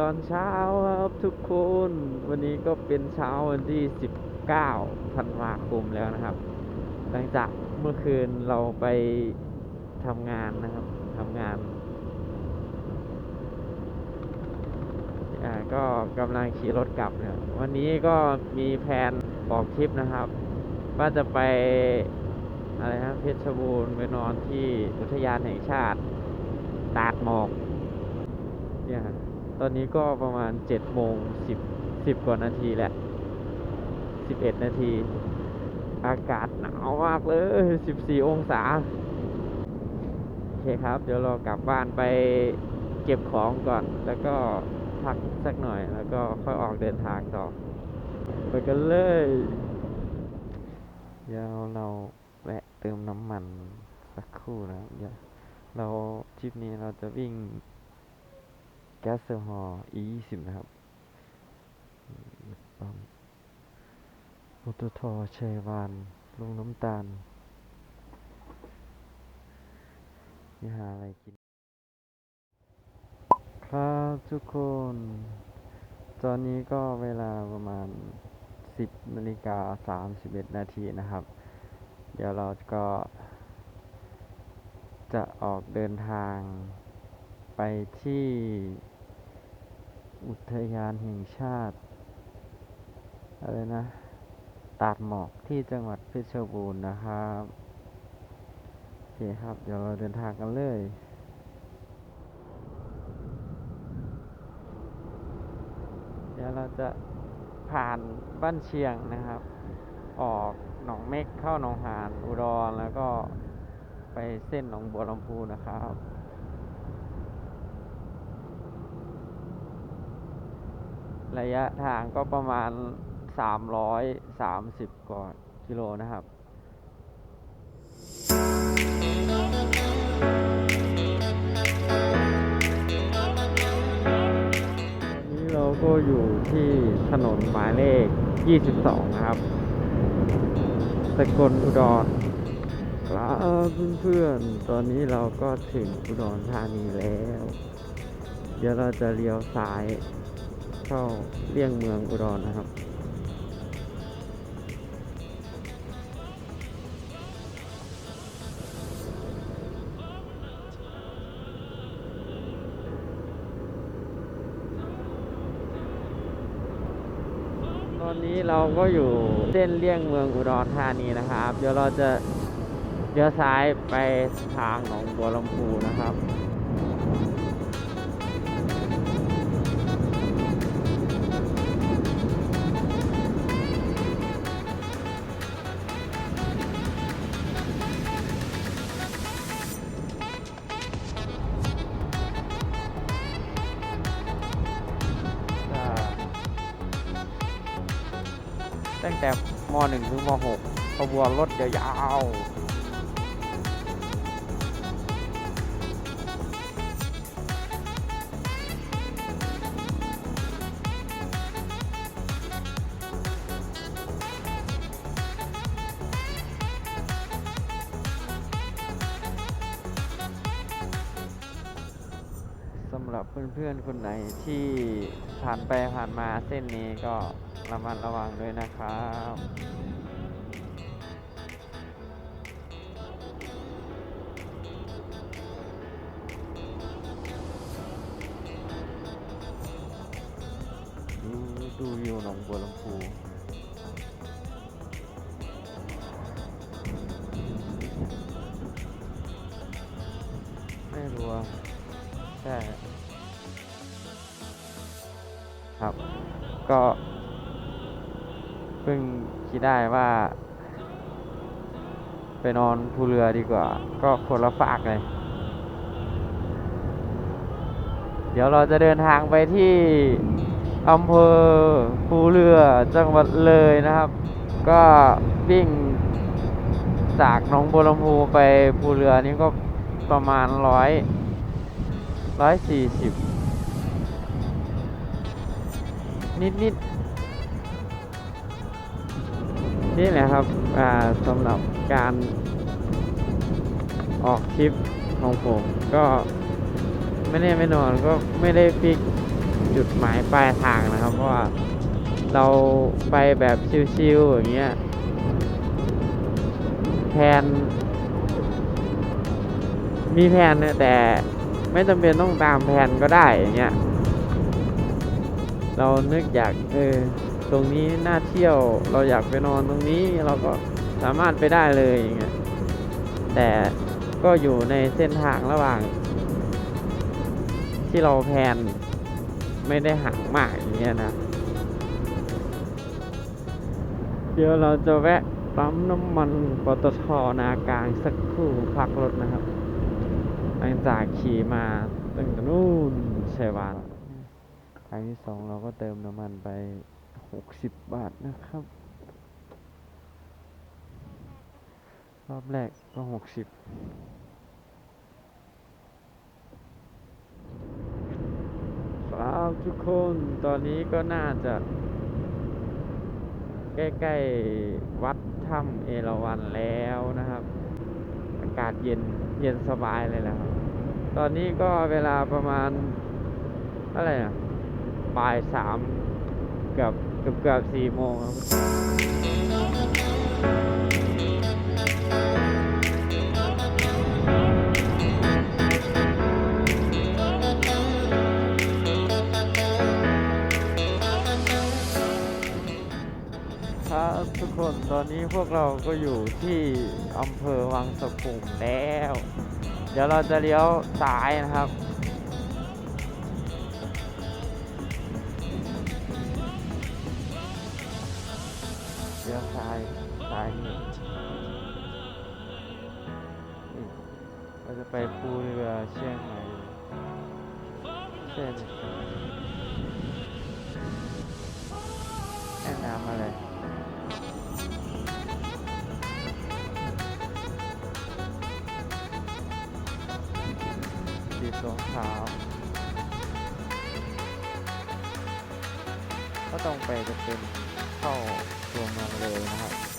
ตอนเช้าครับทุกคน วันนี้ก็เป็นเช้าวันที่ 19 ธันวาคมแล้วนะครับ หลังจากเมื่อคืนเราไปทำงานนะครับทำงานอ่าก็กำลังขี่รถกลับเนี่ยวันนี้ก็มีแผนออกทริปนะครับ ว่าจะไปอะไรนะเพชรบูรณ์ไปนอนที่อุทยานแห่งชาติตาดหมอกเนี่ย ตอนนี้ก็ประมาณเจ็ดโมงสิบสิบกว่านาทีแหละสิบเอ็ดนาที อากาศหนาวมากเลยสิบสี่องศา โอเคครับ เดี๋ยวเรากลับบ้านไปเก็บของก่อน แล้วก็พักสักหน่อย แล้วก็ค่อยออกเดินทางต่อ ไปกันเลย เดี๋ยวเราแวะเติมน้ำมันสักครู่นะเดี๋ยวเราทริปนี้เราจะวิ่ง แก๊สเซอร์ฮอล์ E 2 0นะครับปั๊มปตทชัยวานลงน้ำตาลนี่หาอะไรกิน ครับทุกคน ตอนนี้ก็เวลาประมาณ 10นาฬิกา31 นาทีนะครับ เดี๋ยวเราก็ จะออกเดินทางไปที่ อุทยานแห่งชาติ อะไรนะ ตาดหมอกที่จังหวัดเพชรบูรณ์นะครับโอเคครับ เดี๋ยวเราเดินทางกันเลยเดี๋ยวเราจะผ่านบ้านเชียงนะครับ ออกหนองเม็กเข้าหนองหานอุดรแล้วก็ไปเส้นหนองบัวลำพูนะครับ ระยะทางก็ประมาณ 330 กว่ากิโลนะครับวันนี้เราก็อยู่ที่ถนนหมายเลข 22 นะครับสกลอุดรครับเพื่อนๆ ตอนนี้เราก็ถึงอุดรธานีแล้ว เดี๋ยวเราจะเลี้ยวซ้าย เข้าเลี่ยงเมืองอุดรนะครับ ตอนนี้เราก็อยู่เส้นเลี่ยงเมืองอุดรธานีนะครับ เดี๋ยวเราจะเลี้ยวซ้ายไปทางหนองบัวลำพูนะครับ แต่ม .1 ถึงม .6 ขบวนรถยาวสำหรับเพื่อนๆ คนไหนที่ผ่านไปผ่านมาเส้นนี้ก็ ระมัดระวังด้วยนะครับดูดูวิวหนองบัวลำพูไม่รู้ใช่ครับ ก็ เพิ่งคิดได้ว่า ไปนอนภูเรือดีกว่า ก็คนละฝากเลย เดี๋ยวเราจะเดินทางไปที่อำเภอภูเรือจังหวัดเลยนะครับ ก็วิ่งจากหนองบัวลำพูไปภูเรือนี่ก็ประมาณร้อยร้อยสี่สิบนิดนิด นี่แหละครับสำหรับการออกทริปของผมก็ไม่แน่ไม่นอนก็ไม่ได้ฟิกจุดหมายปลายทางนะครับ เพราะว่าเราไปแบบชิวๆอย่างเงี้ยแผนมีแผนเนี่ยแต่ไม่จำเป็นต้องตามแผนก็ได้อย่างเงี้ยเรานึกอยากเออตรงนี้น่า เที่ยว เราอยากไปนอนตรงนี้เราก็สามารถไปได้เลยอย่างเงี้ยแต่ก็อยู่ในเส้นทางระหว่าง ที่เราแพนไม่ได้ห่างมากอย่างเงี้ยนะ เดี๋ยวเราจะแวะปั๊มน้ำมันปตทนากลางสักครู่พักรถนะครับ หลังจากขี่มาตั้งแต่นู่นชัยวานครั้งที่สองเราก็เติมน้ำมันไป หกสิบบาทนะครับ รอบแรกก็หกสิบครับทุกคนตอนนี้ก็น่าจะ ใกล้ ๆ วัดถ้ำเอราวัณแล้วนะครับ อากาศเย็นเย็นสบายเลยแหละครับตอนนี้ก็เวลาประมาณอะไรอะบ่ายสามเกือบ เกือบเกือบสี่โมงครับครับทุกคนตอนนี้พวกเราก็อยู่ที่อำเภอวังสะพุงแล้ว เดี๋ยวเราจะเลี้ยวซ้ายนะครับ ช่วงเช้าก็ต้องไปจะเป็นเข้าตัวเมืองเลยนะครับ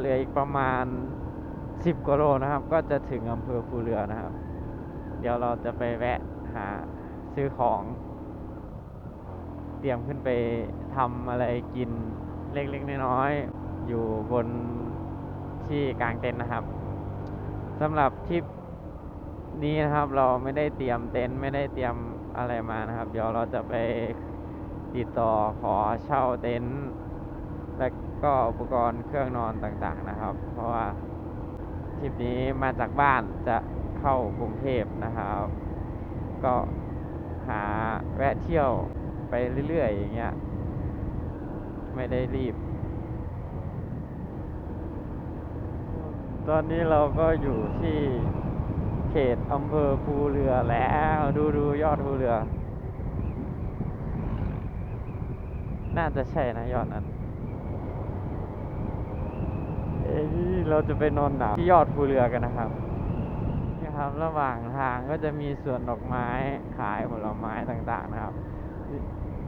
เหลืออีกประมาณ 10กิโลนะครับ ก็จะถึงอำเภอภูเรือนะครับ เดี๋ยวเราจะไปแวะหาซื้อของ เตรียมขึ้นไปทำอะไรกินเล็กๆน้อยๆอยู่บนที่กลางเต็นท์นะครับสำหรับทริปนี้นะครับเราไม่ได้เตรียมเต็นท์ไม่ได้เตรียมอะไรมานะครับ เดี๋ยวเราจะไปติดต่อขอเช่าเต็นท์และ ก็อุปกรณ์เครื่องนอนต่างๆนะครับ เพราะว่าทริปนี้มาจากบ้านจะเข้ากรุงเทพนะครับ ก็หาแวะเที่ยวไปเรื่อยๆอย่างเงี้ย ไม่ได้รีบ ตอนนี้เราก็อยู่ที่เขตอำเภอภูเรือแล้วดูดูยอดภูเรือ น่าจะใช่นะยอดนั้น เราจะไปนอนหนาวที่ยอดภูเรือกันนะครับนี่ครับ ระหว่างทางก็จะมีสวนดอกไม้ขายผลไม้ต่างๆนะครับ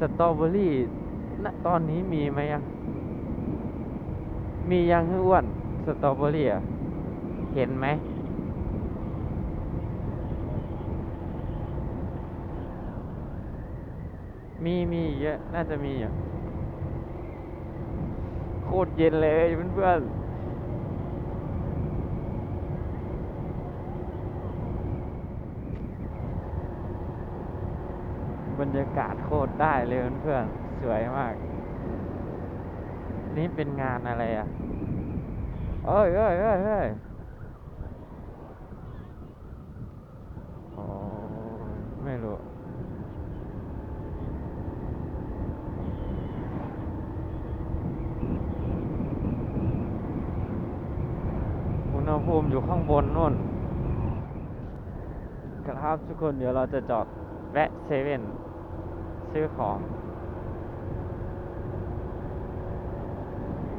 สตรอเบอรี่ณตอนนี้มีไหมยัง มียังอ้วน สตรอเบอรี่เห็นไหมมีมีเยอะ น่าจะมีอยู่โคตรเย็นเลยเพื่อนๆ บรรยากาศโคตรได้เลยเพื่อนๆสวยมาก นี่เป็นงานอะไรอะเอ้ยเอ้ยเอ้ยเอ้ยไม่รู้อุณหภูมิอยู่ข้างบนนู่นครับทุกคนเดี๋ยวเราจะจอดแวะเซเว่น ซื้อของ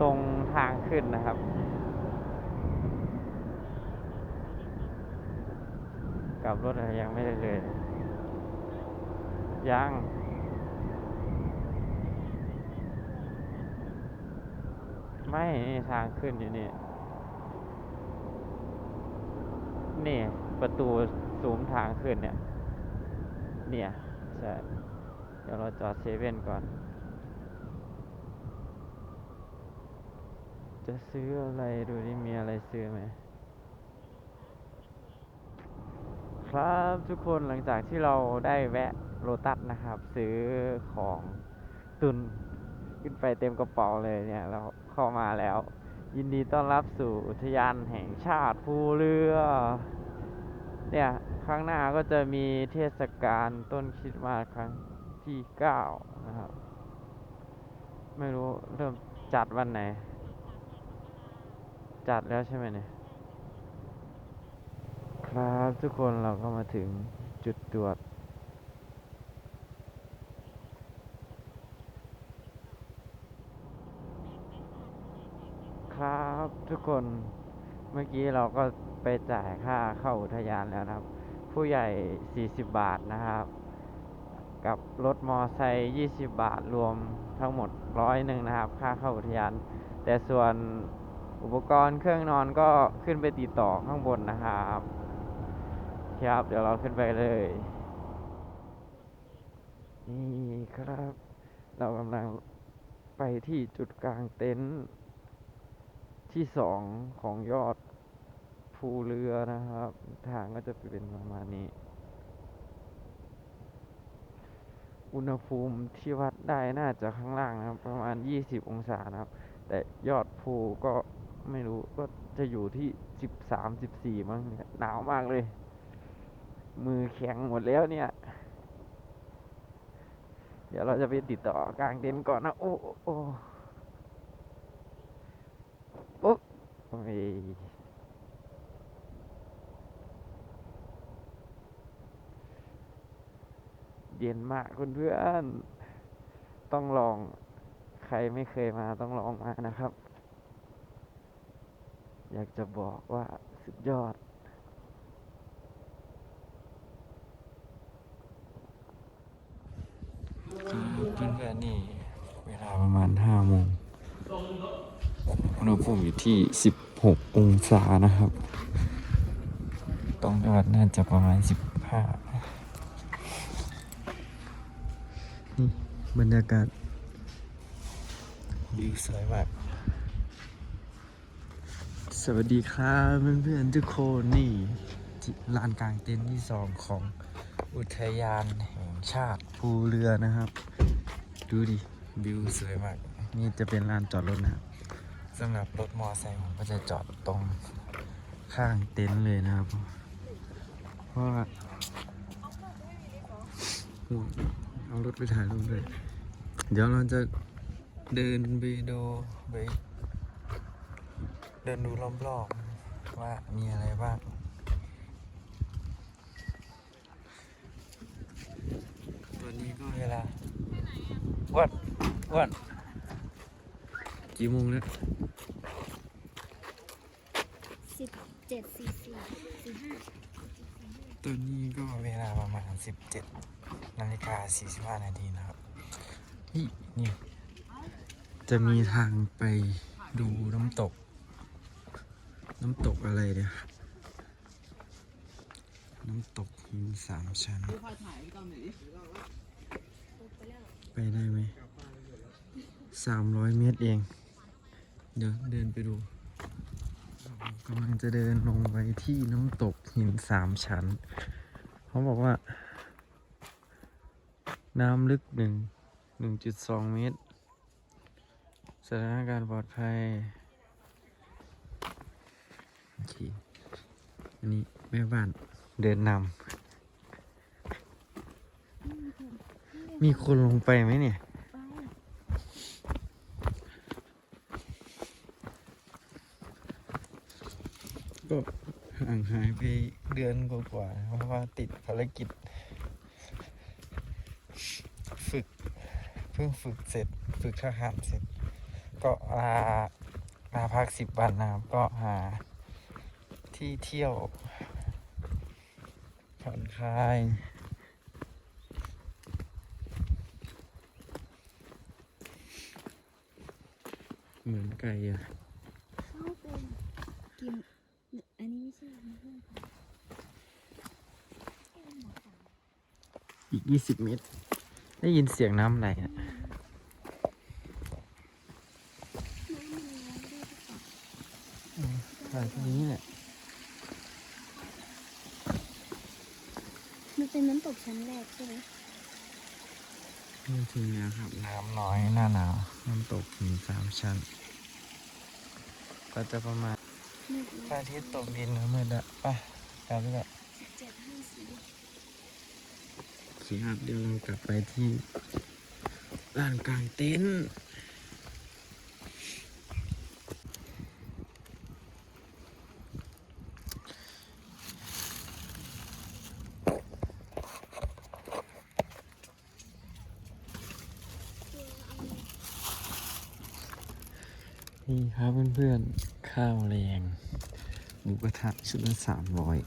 ตรงทางขึ้นนะครับ กลับรถอะไรยังไม่ได้เลย ยังไม่นี่ทางขึ้นอยู่นี่ นี่ ประตูสูงทางขึ้นเนี่ย เนี่ย ใช่ เดี๋ยวเราจอดเซเว่นก่อน จะซื้ออะไรดูดิมีอะไรซื้อไหม ครับทุกคนหลังจากที่เราได้แวะโลตัสนะครับ ซื้อของตุนขึ้นไปเต็มกระเป๋าเลยเนี่ย เราเข้ามาแล้ว ยินดีต้อนรับสู่อุทยานแห่งชาติภูเรือ เนี่ย ข้างหน้าก็จะมีเทศกาลต้นคริดมาสครั้ง ที่เก้านะครับ ไม่รู้เริ่มจัดวันไหน จัดแล้วใช่ไหมเนี่ยครับทุกคนเราก็มาถึงจุดตรวจครับทุกคนเมื่อกี้เราก็ไปจ่ายค่าเข้าอุทยานแล้วนะครับ ผู้ใหญ่ 40 บาทนะครับ กับรถมอไซค์20 บาทรวมทั้งหมดร้อยหนึ่งนะครับ ค่าเข้าอุทยาน แต่ส่วนอุปกรณ์เครื่องนอนก็ขึ้นไปติดต่อข้างบนนะครับครับ เดี๋ยวเราขึ้นไปเลย นี่ครับ เรากำลังไปที่จุดกลางเต็นท์ที่สองของยอดภูเรือนะครับ ทางก็จะเป็นประมาณนี้ อุณหภูมิที่วัดได้น่าจะข้างล่างนะครับ ประมาณ 20 องศานะครับ แต่ยอดภูก็ไม่รู้ก็จะอยู่ที่ 13 14มั้งหนาวมากเลย มือแข็งหมดแล้วเนี่ย เดี๋ยวเราจะไปติดต่อกลางเต็นท์ก่อนนะ โอ้โอ้โอ้โอ้โอ้ย เย็นมากคุณเพื่อนๆต้องลองใครไม่เคยมาต้องลองมานะครับ อยากจะบอกว่าสุดยอดเพื่อนๆนี่เวลาประมาณห้าโมงอุณหภูมิอยู่ที่สิบหกองศานะครับ ตรงยอดน่าจะประมาณสิบห้า บรรยากาศวิวสวยมากสวัสดีครับเพื่อนๆทุกคนนี่ที่ลานกลางเต็นท์ที่สองของอุทยานแห่งชาติภูเรือนะครับ ดูดิวิวสวยมาก นี่จะเป็นลานจอดรถนะครับสำหรับรถมอไซค์ผมก็จะจอดตรงข้างเต็นท์เลยนะครับ เพราะว่าโอ้ยเอารถไปถ่ายรูปเลย เดี๋ยวเราจะเดินไปดูไปเดินดูรอบๆว่ามีอะไรบ้างตัวนี้ก็เวลาอ้วันอ้วันกี่โมงแล้วสิบเจ็ดสี่สี่สี่ห้าตัวนี้ก็เวลาประมาณ17นาฬิกา45นาทีนะครับเฮ้ย นี่จะมีทางไปดูน้ำตก น้ำตกอะไรเนี่ยน้ำตกหินสามชั้น ไปได้ไหมสามร้อยเมตรเอง เดี๋ยวเดินไปดูกำลังจะเดินลงไปที่น้ำตกหินสามชั้น เขาบอกว่า น้ำลึกหนึ่ง หนึ่งจุดสองเมตร สถานการณ์ปลอดภัย โอเค อันนี้แม่บ้านเดินนำ มีคนลงไปไหมเนี่ย ก็ห่างหายไปเดือนกว่าๆเพราะว่าติดภารกิจ ฝึก เพิ่งฝึกเสร็จฝึกทหารเสร็จ ก็ลาลาพักสิบวันนะครับ ก็หาที่เที่ยวผ่อนคลายเหมือนไก่อะเข้าเป็นกินอันนี้ไม่ใช่น้ำผึ้งค่อีกยี่สิบเมตร ได้ยินเสียงน้ำไหลอะน้ำมันร้อนด้วยหรือเปล่าถ่ายตรงนี้แหละ มันเป็นน้ำตกชั้นแรกใช่ไหมนี่ถึงแล้วครับ น้ำน้อยหน้าหนาว น้ำตกหินสามชั้น ก็จะประมาณมืดพระอาทิตย์ตกดินแล้วมืดละไปกลับไปละสิบเจ็ดห้าสี่ ขี่ครับ เดี๋ยวเรากลับไปที่ลานกลางเต็นท์นี่ครับเพื่อนๆ ข้าวแรงหมูกระทะชุดละสามร้อย